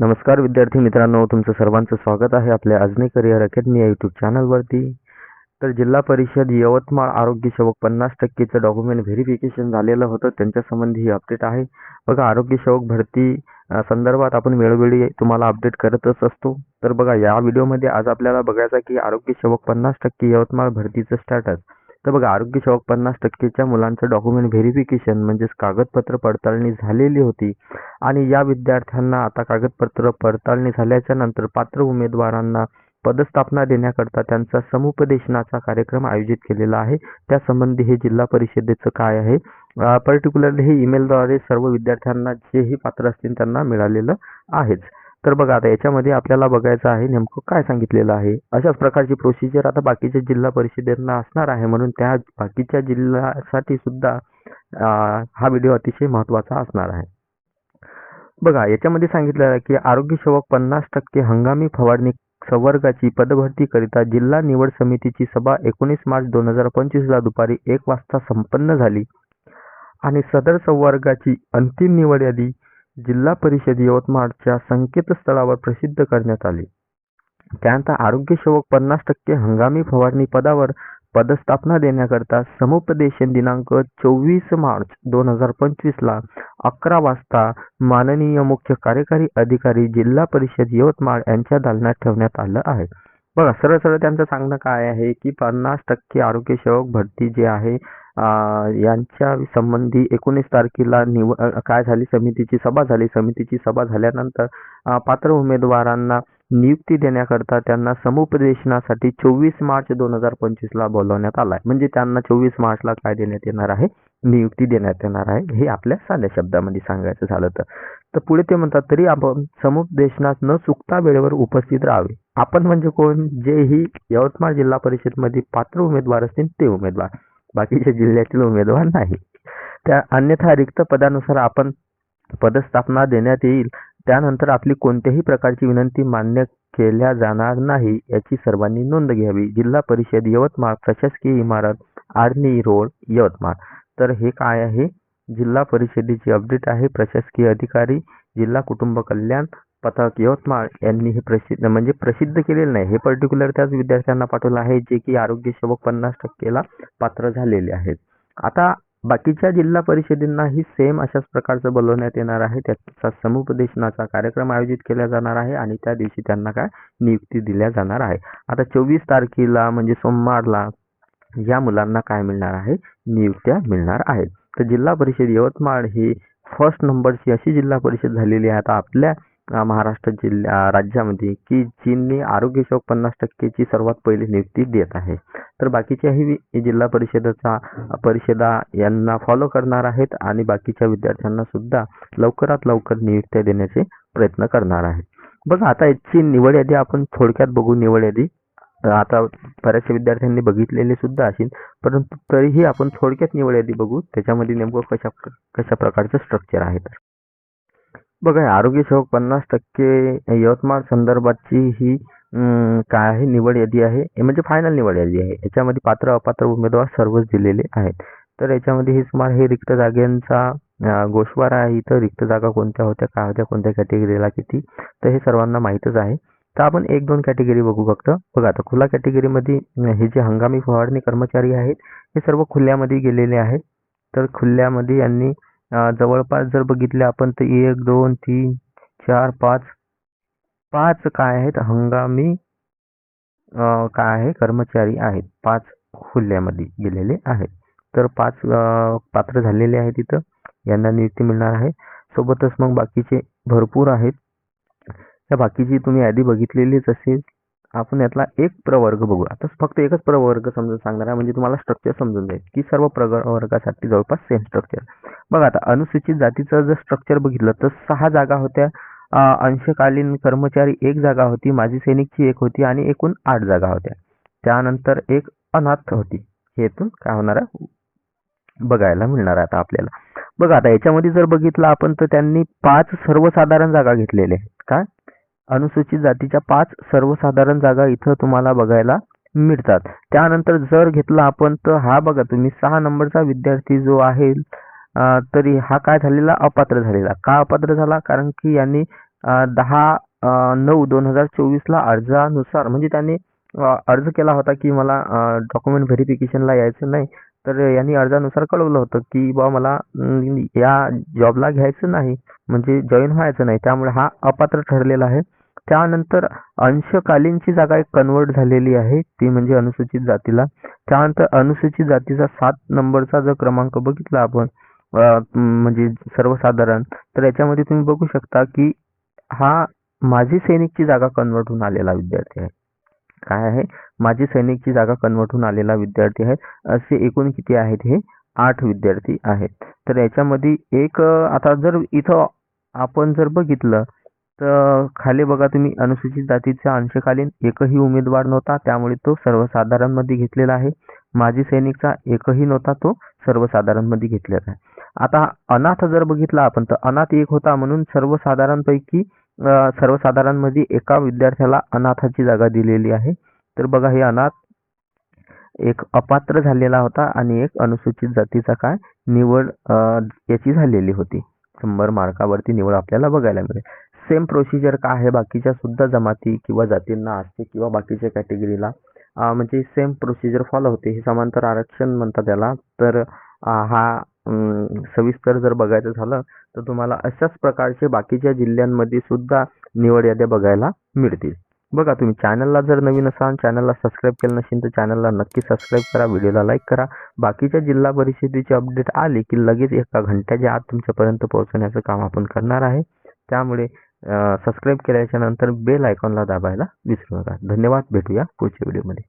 नमस्कार विद्यार्थी मित्रांनो तुमचं सर्वांचं स्वागत आहे आपल्या अजनी करिअर अकॅडमी या यूट्यूब चॅनलवरती तर जिल्हा परिषद यवतमाळ आरोग्य सेवक पन्नास टक्केचं डॉक्युमेंट व्हेरिफिकेशन झालेलं होतं. त्यांच्या संबंधी ही अपडेट आहे. बघा आरोग्य सेवक भरती संदर्भात आपण वेळोवेळी तुम्हाला अपडेट करतच असतो. तर बघा या व्हिडिओमध्ये आज आपल्याला बघायचा की आरोग्य सेवक पन्नास टक्के यवतमाळ भरतीचं स्टॅटस तर बघा आरोग्य सेवक पन्नास टक्केच्या मुलांचं डॉक्युमेंट व्हेरिफिकेशन म्हणजेच कागदपत्र पडताळणी झालेली होती. आणि या विद्यार्थ्यांना आता कागदपत्र पडताळणी झाल्याच्यानंतर पात्र उमेदवारांना पदस्थापना देण्याकरता त्यांचा समुपदेशनाचा कार्यक्रम आयोजित केलेला आहे. त्यासंबंधी हे जिल्हा परिषदेचं काय आहे? पर्टिक्युलरली हे ईमेलद्वारे सर्व विद्यार्थ्यांना जेही पात्र असतील त्यांना मिळालेलं आहेच. तर बघा आता याच्यामध्ये आपल्याला बघायचं आहे नेमकं काय सांगितलेलं आहे? अशाच प्रकारची प्रोसिजर आता बाकीच्या जिल्हा परिषदेंना असणार आहे म्हणून त्या बाकीच्या जिल्ह्यासाठी सुद्धा हा व्हिडिओ अतिशय महत्त्वाचा असणार आहे. बघा याच्यामध्ये सांगितलं आहे की आरोग्य सेवक पन्नास टक्के हंगामी फवारणी संवर्गाची पदभरतीकरिता जिल्हा निवड समितीची सभा एकोणीस मार्च दोन हजार पंचवीसला दुपारी एक वाजता संपन्न झाली. आणि सदर संवर्गाची अंतिम निवड यादी जिल्हा परिषद यवतमाळच्या संकेतस्थळावर प्रसिद्ध करण्यात आली. त्यानंतर आरोग्य सेवक पन्नास टक्के हंगामी फवारणी पदावर पदस्थापना देण्याकरता समुपदेशन दिनांक चोवीस मार्च दोन हजार पंचवीसला अकरा वाजता माननीय मुख्य कार्यकारी अधिकारी जिल्हा परिषद यवतमाळ यांच्या दालनात ठेवण्यात आलं आहे. बघा सरळ सरळ त्यांचं सांगणं काय आहे की पन्नास टक्के आरोग्यसेवक भरती जे आहे यांच्या संबंधी एकोणीस तारखेला निव काय झाली समितीची सभा झाली. समितीची सभा झाल्यानंतर पात्र उमेदवारांना नियुक्ती देण्याकरता त्यांना समुपदेशनासाठी चोवीस मार्च दोन हजार पंचवीसला बोलवण्यात आलाय. म्हणजे त्यांना चोवीस मार्चला काय देण्यात येणार आहे? नियुक्ती देण्यात येणार आहे. हे आपल्या साध्या शब्दामध्ये सांगायचं झालं तर. तर पुढे ते म्हणतात तरी आपण समुपदेशनात न चुकता वेळेवर उपस्थित राहावे. आपण म्हणजे कोण? जे ही यवतमाळ जिल्हा परिषदमध्ये पात्र उमेदवार असतील ते उमेदवार. बाकीच्या जिल्ह्यातील उमेदवार नाही. त्या अन्यथा रिक्त पदानुसार आपण पदस्थापना देण्यात येईल. त्यानंतर आपली कोणत्याही प्रकारची विनंती मान्य केल्या जाणार नाही याची सर्वांनी नोंद घ्यावी. जिल्हा परिषद यवतमाळ प्रशासकीय इमारत आर्णी रोड यवतमाळ. तर हे काय आहे? जिल्हा परिषदेची अपडेट आहे. प्रशासकीय अधिकारी जिल्हा कुटुंब कल्याण पथक यवतमाळ यांनी हे प्रसिद्ध म्हणजे प्रसिद्ध केलेलं नाही. हे पर्टिक्युलर त्याच विद्यार्थ्यांना पाठवलं आहे जे की आरोग्य सेवक पन्नास टक्केला पात्र झालेले आहेत. आता बाकीच्या जिल्हा परिषदेंनाही सेम अशाच प्रकारचं बोलवण्यात येणार आहे. त्याचा समुपदेशनाचा कार्यक्रम आयोजित केला जाणार आहे आणि त्या दिवशी त्यांना काय? नियुक्ती दिल्या जाणार आहे. आता चोवीस तारखेला म्हणजे सोमवारला या मुलांना काय मिळणार आहे? नियुक्त्या मिळणार आहेत. तर जिल्हा परिषद यवतमाळ ही फर्स्ट नंबरची अशी जिल्हा परिषद झालेली आहे. आता आपल्या महाराष्ट्र जिल्हा राज्यामध्ये की चीनने आरोग्यसेवक पन्नास टक्केची सर्वात पहिली नियुक्ती देत आहे. तर बाकीच्याही जिल्हा परिषदेचा परिषदा यांना फॉलो करणार आहेत आणि बाकीच्या विद्यार्थ्यांना सुद्धा लवकरात लवकर नियुक्त्या देण्याचे प्रयत्न करणार आहेत. बघा आता याची निवड यादी आपण थोडक्यात बघू निवड यादी. आता बऱ्याचशा विद्यार्थ्यांनी बघितलेली सुद्धा असेल परंतु तरीही आपण थोडक्यात निवड यादी बघू. त्याच्यामध्ये नेमकं कशा कशा प्रकारचं स्ट्रक्चर आहे तर. बघा आरोग्य सेवक पन्नास टक्के यवतमाळ संदर्भातची ही काय आहे? निवड यादी आहे. हे म्हणजे फायनल निवड यादी आहे. याच्यामध्ये पात्र अपात्र उमेदवार सर्वच दिलेले आहेत. तर याच्यामध्ये हे सुमार हे रिक्त जागेंचा अं, गोषवारा आहे. इथं रिक्त जागा कोणत्या होत्या? काय होत्या? कोणत्या कॅटेगरीला किती? तर हे सर्वांना माहीतच आहे. तर आपण एक दोन कॅटेगरी बघू फक्त. बघा आता खुला कॅटेगरीमध्ये हे जे हंगामी फवारणी कर्मचारी आहेत हे सर्व खुल्यामध्ये गेलेले आहेत. तर खुल्यामध्ये यांनी जवळपास जर बघितले आपण तर एक दोन तीन चार पाच पाच काय आहेत? हंगामी काय आहे? कर्मचारी आहेत. पाच खुल्यामध्ये गेलेले आहेत. तर पाच पात्र झालेले आहेत तिथं यांना नियुक्ती मिळणार आहे. सोबतच मग बाकीचे भरपूर आहेत. त्या बाकीची तुम्ही यादी बघितलेलीच असेल. आपण यातला एक प्रवर्ग बघू आता फक्त एकच प्रवर्ग समजून सांगणार आहे म्हणजे तुम्हाला स्ट्रक्चर समजून जाईल. की सर्व प्रवर्गासाठी जवळपास सेम स्ट्रक्चर बघा आता अनुसूचित जातीचं जर स्ट्रक्चर बघितलं तर सहा जागा होत्या. अंशकालीन कर्मचारी एक जागा होती माजी सैनिकची एक होती आणि एकूण आठ जागा होत्या. त्यानंतर एक अनाथ होती. हेतून काय होणार आहे? बघायला मिळणार आहे आता आपल्याला. बघा आता याच्यामध्ये जर बघितलं आपण तर त्यांनी पाच सर्वसाधारण जागा घेतलेल्या आहेत. काय? अनुसूचित जातीच्या पाच सर्वसाधारण जागा इथं तुम्हाला बघायला मिळतात. त्यानंतर जर घेतला आपण तर हा बघा तुम्ही सहा नंबरचा विद्यार्थी जो आहे तरी हा काय झालेला? अपात्र झालेला. का अपात्र झाला? कारण की यांनी दहा नऊ दोन हजार चोवीसला अर्जानुसार म्हणजे त्यांनी अर्ज केला होता की मला डॉक्युमेंट व्हेरिफिकेशनला यायचं नाही. तर यांनी अर्जानुसार कळवलं होतं की बा मला या जॉबला घ्यायचं नाही म्हणजे जॉईन व्हायचं नाही. त्यामुळे हा अपात्र ठरलेला आहे. त्यानंतर अंशकालीनची जागा एक कन्वर्ट झालेली आहे. ती म्हणजे अनुसूचित जातीला. त्यानंतर अनुसूचित जातीचा सात नंबरचा जर क्रमांक बघितला आपण म्हणजे सर्वसाधारण तर याच्यामध्ये तुम्ही बघू शकता की हा माजी सैनिकची जागा कन्वर्ट होऊन आलेला विद्यार्थी आहे. काय आहे? माजी सैनिकची जागा कन्वर्ट होऊन आलेला विद्यार्थी आहे. असे एकूण किती आहेत हे? आठ विद्यार्थी आहेत. तर याच्यामध्ये एक आता जर इथं आपण जर बघितलं तर खाली बघा तुम्ही अनुसूचित जातीचा अंशकालीन एकही उमेदवार नव्हता त्यामुळे तो सर्वसाधारणमध्ये घेतलेला आहे. माजी सैनिकचा एकही नव्हता तो सर्वसाधारणमध्ये घेतलेला आहे. आता अनाथ जर बघितला आपण तर अनाथ एक होता म्हणून सर्वसाधारणपैकी सर्वसाधारणमध्ये एका विद्यार्थ्याला अनाथाची जागा दिलेली आहे. तर बघा हे अनाथ एक अपात्र झालेला होता आणि एक अनुसूचित जातीचा काय निवड याची झालेली होती. शंभर मार्कावरती निवड आपल्याला बघायला मिळेल. सेम प्रोसिजर का आहे? बाकीच्या सुद्धा जमाती किंवा जातींना असते किंवा बाकीच्या कॅटेगरीला म्हणजे सेम प्रोसिजर फॉलो होते. हे समांतर आरक्षण म्हणतात त्याला तर हा सविस्तर जर बघायचं झालं तर तुम्हाला अशाच प्रकारचे बाकीच्या जिल्ह्यांमध्ये सुद्धा निवड याद्या बघायला मिळतील. बघा तुम्ही चॅनलला जर नवीन असाल चॅनलला सबस्क्राईब केलं नसेल तर चॅनलला नक्की सबस्क्राईब करा व्हिडिओला लाईक करा. बाकीच्या जिल्हा परिषदेची अपडेट आली की लगेच एका घंट्याच्या आत तुमच्यापर्यंत पोहोचवण्याचं काम आपण करणार आहे. त्यामुळे सबस्क्राईब केल्याच्यानंतर बेल आयकॉनला दाबायला विसरू नका. धन्यवाद. भेटूया पुढच्या व्हिडिओमध्ये